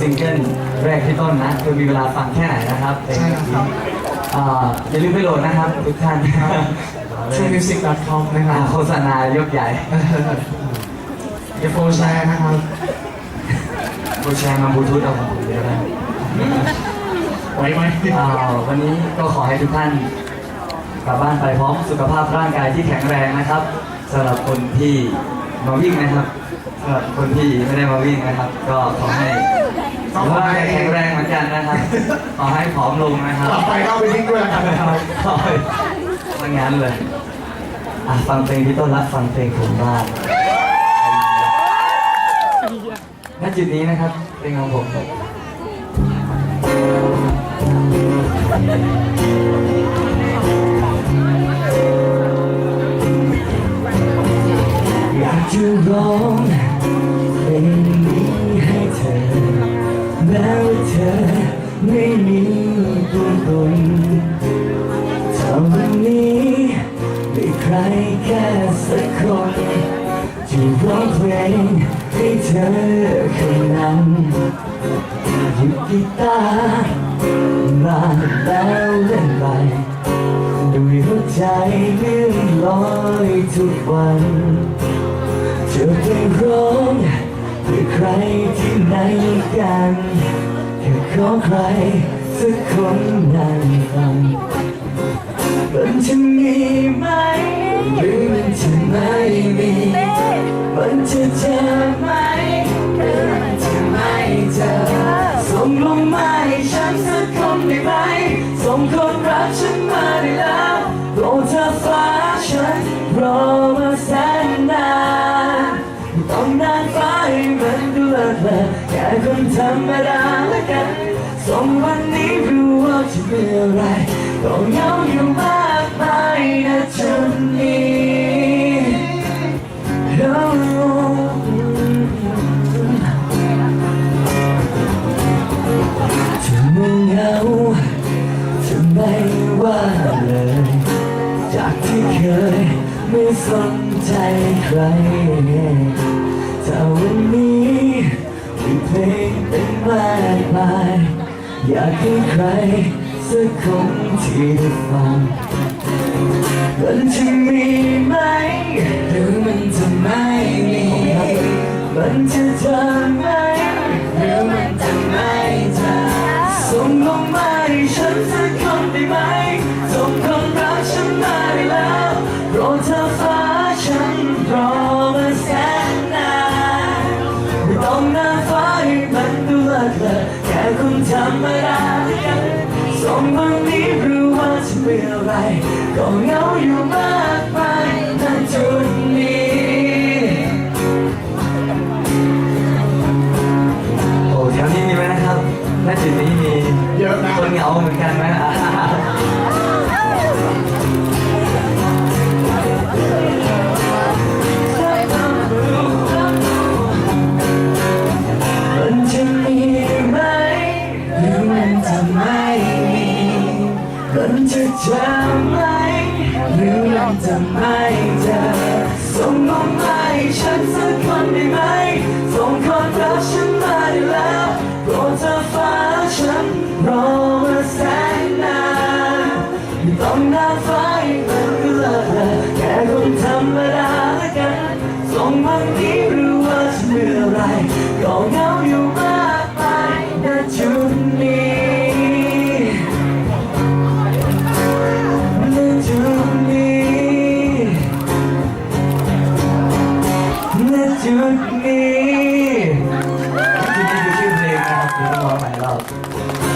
ซิงเกิลแรกที่ต้นนะคือมีเวลาฟังแค่ไหนนะครับใช่ครับอ่าอย่าลืมไปโหลดนะครับ ทุกท่าน truemusic.com นะคอ่ารับโฆษณายกใหญ่เดี๋ยวโฟร์แชร์นะครับกูแชร์มาบลูทูธเอาของผมเดียวนะไว้ไหมอ่าวันนี้ก็ขอให้ทุกท่านกลับบ้านไปพร้อมสุขภาพร่างกายที่แข็งแรงนะครับสำหรับคนที่มาวิ่งนะครับ สำหรับคนที่ไม่ได้มาวิ่งนะครับ ก็ขอให้สุขภาพแข็งแรงเหมือนกันนะครับ ขอให้ผอมลงนะครับต่อไปก็เอาไปทิ้งด้วยแล้วกันนะครับว่างั้นเลยอะฟังเพลงพี่ต้นรักฟังเพลงผมบ้างณจุดนี้นะครับเพลงของผมอย ร้องเพลงนี้ให้เธอแม้ว่าเธอไม่มีตัวตนท่าวันนี้มีใครแค่สักคนที่ร้องเพลงให้เธอคนนั้นหยิบกีตาร์มาแล้วเล่นไปด้วยหัวใจเลื่อนลอยทุกวัน เธอเคยร้องเพื่อใครที่ไหนกันแค่ขอใครสักคนนั่งฟังมันจะมีไหมหรือมันจะไม่มีมันจะเจอไหมหรือมันจะไม่เจอส่งลงมาให้ฉันสักคนได้ไหมส่งคนรักฉันมาได้แล้วโปรดเธอฟ้าฉัน กันส่งวันนี้รู้ว่าจะเป็นอะไรก็เหงาอยู่มากมายนะจุดนี้ Oh. เธอไม่เหงาเธอไม่ว่าเลย จากที่เคยไม่สนใจใคร งเป็นมากมายอยากให้ใครสักคนที่ได้ฟังมันจะมีไหมหรือมันจะไม่มีมันจะเจอไหมหรือมันจะไม่เจอส่งลงมาให้ฉันสักคนได้ไหม ว่าจะเป็นอะไร ก็เหงาอยู่มากมายณจุดนี้ โอ้แถวนี้มีไหมนะครับณจุดนี้มีเยอะนะคนเหงาเหมือนกันไหมอะ เจอไหมหรือมันจะไม่เจอส่งมาให้ฉันสักคนได้ไหมส่งคนรักฉันมาได้แล้วโปรดเธอฟ้าฉันรอมาแสนนานไม่ต้องนานฟ้าให้มันก็เลิกแค่คนธรรมดาละกันส่งวันนี้รู้ว่าจะเมื่อไรก็เหงาอยู่มากม จุดนี้ที่นี่คือชื่อเพลงนะครับเดี๋ยวเร้องใหม่รอ